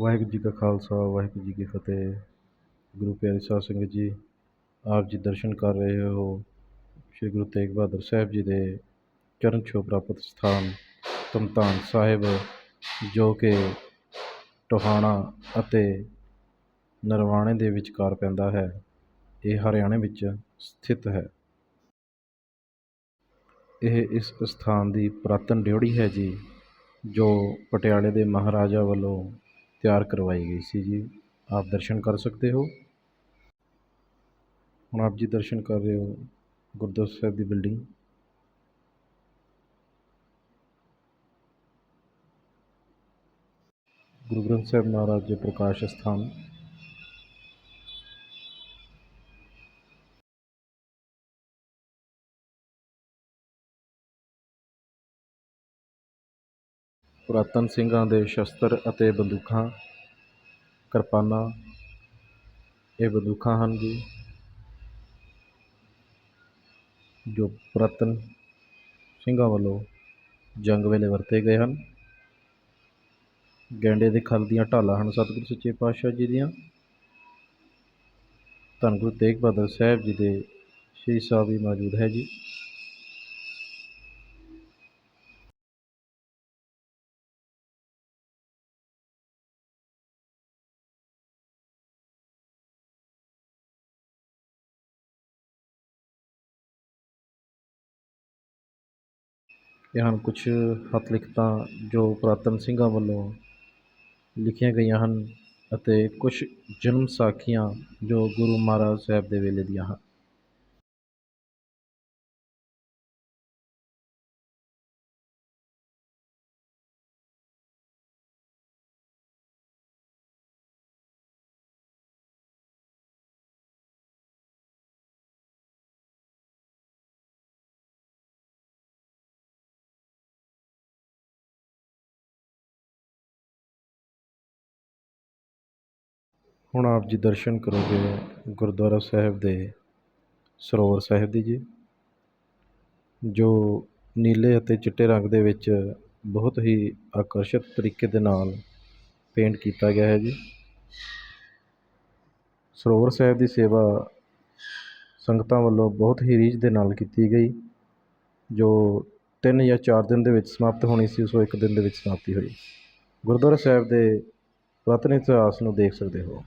ਵਾਹਿਗੁਰੂ ਜੀ ਕਾ ਖਾਲਸਾ, ਵਾਹਿਗੁਰੂ ਜੀ ਕੀ ਫਤਿਹ। ਗੁਰੂ ਪਿਆਰੇ ਸਾਧ ਸੰਗਤ ਜੀ, ਆਪ ਜੀ ਦਰਸ਼ਨ ਕਰ ਰਹੇ ਹੋ ਸ੍ਰੀ ਗੁਰੂ ਤੇਗ ਬਹਾਦਰ ਸਾਹਿਬ ਜੀ ਦੇ ਚਰਨ ਛੋਹ ਪ੍ਰਾਪਤ ਸਥਾਨ ਧਮਧਾਨ ਸਾਹਿਬ, ਜੋ ਕਿ ਟੋਹਾਣਾ ਅਤੇ ਨਰਵਾਣੇ ਦੇ ਵਿਚਕਾਰ ਪੈਂਦਾ ਹੈ। ਇਹ ਹਰਿਆਣੇ ਵਿੱਚ ਸਥਿਤ ਹੈ। ਇਹ ਇਸ ਸਥਾਨ ਦੀ ਪੁਰਾਤਨ ਡਿਉੜੀ ਹੈ ਜੀ, ਜੋ ਪਟਿਆਲੇ ਦੇ ਮਹਾਰਾਜਾ ਵੱਲੋਂ ਤਿਆਰ ਕਰਵਾਈ ਗਈ ਸੀ ਜੀ ਆਪ ਦਰਸ਼ਨ ਕਰ ਸਕਦੇ ਹੋ ਹੁਣ ਆਪ ਜੀ ਦਰਸ਼ਨ ਕਰ ਰਹੇ ਹੋ ਗੁਰਦੁਆਰਾ ਸਾਹਿਬ ਦੀ ਬਿਲਡਿੰਗ ਗੁਰੂ ਗ੍ਰੰਥ ਸਾਹਿਬ ਮਹਾਰਾਜ ਜੀ ਪ੍ਰਕਾਸ਼ ਸਥਾਨ ਪੁਰਾਤਨ ਸਿੰਘਾਂ ਦੇ ਸ਼ਸਤਰ ਅਤੇ ਬੰਦੂਕਾਂ, ਕਿਰਪਾਨਾਂ, ਇਹ ਬੰਦੂਕਾਂ ਹਨ ਜੀ, ਜੋ ਪੁਰਾਤਨ ਸਿੰਘਾਂ ਵੱਲੋਂ ਜੰਗ ਵੇਲੇ ਵਰਤੇ ਗਏ ਹਨ। ਗੈਂਡੇ ਦੇ ਖਲ ਦੀਆਂ ਢਾਲਾਂ ਹਨ ਸਤਿਗੁਰੂ ਸੱਚੇ ਪਾਤਸ਼ਾਹ ਜੀ ਦੀਆਂ। ਧੰਨ ਗੁਰੂ ਤੇਗ ਬਹਾਦਰ ਸਾਹਿਬ ਜੀ ਦੇ ਸ਼੍ਰੀ ਸਾਹਿਬ ਵੀ ਮੌਜੂਦ ਹੈ ਜੀ। ਇਹ ਹਨ ਕੁਛ ਹੱਥ ਲਿਖਤਾਂ ਜੋ ਪੁਰਾਤਨ ਸਿੰਘਾਂ ਵੱਲੋਂ ਲਿਖੀਆਂ ਗਈਆਂ ਹਨ ਅਤੇ ਕੁਛ ਜਨਮ ਸਾਖੀਆਂ ਜੋ ਗੁਰੂ ਮਹਾਰਾਜ ਸਾਹਿਬ ਦੇ ਵੇਲੇ ਦੀਆਂ ਹਨ। ਹੁਣ ਆਪ ਜੀ ਦਰਸ਼ਨ ਕਰੋਗੇ ਗੁਰਦੁਆਰਾ ਸਾਹਿਬ ਦੇ ਸਰੋਵਰ ਸਾਹਿਬ ਦੀ ਜੀ, ਜੋ ਨੀਲੇ ਅਤੇ ਚਿੱਟੇ ਰੰਗ ਦੇ ਵਿੱਚ ਬਹੁਤ ਹੀ ਆਕਰਸ਼ਕ ਤਰੀਕੇ ਦੇ ਨਾਲ ਪੇਂਟ ਕੀਤਾ ਗਿਆ ਹੈ ਜੀ। ਸਰੋਵਰ ਸਾਹਿਬ ਦੀ ਸੇਵਾ ਸੰਗਤਾਂ ਵੱਲੋਂ ਬਹੁਤ ਹੀ ਰੀਝ ਦੇ ਨਾਲ ਕੀਤੀ ਗਈ, ਜੋ ਤਿੰਨ ਜਾਂ ਚਾਰ ਦਿਨ ਦੇ ਵਿੱਚ ਸਮਾਪਤ ਹੋਣੀ ਸੀ, ਉਸ ਇੱਕ ਦਿਨ ਦੇ ਵਿੱਚ ਸਮਾਪਤੀ ਹੋਈ। ਗੁਰਦੁਆਰਾ ਸਾਹਿਬ ਦੇ ਪੁਰਾਤਨ ਇਤਿਹਾਸ ਨੂੰ ਦੇਖ ਸਕਦੇ ਹੋ।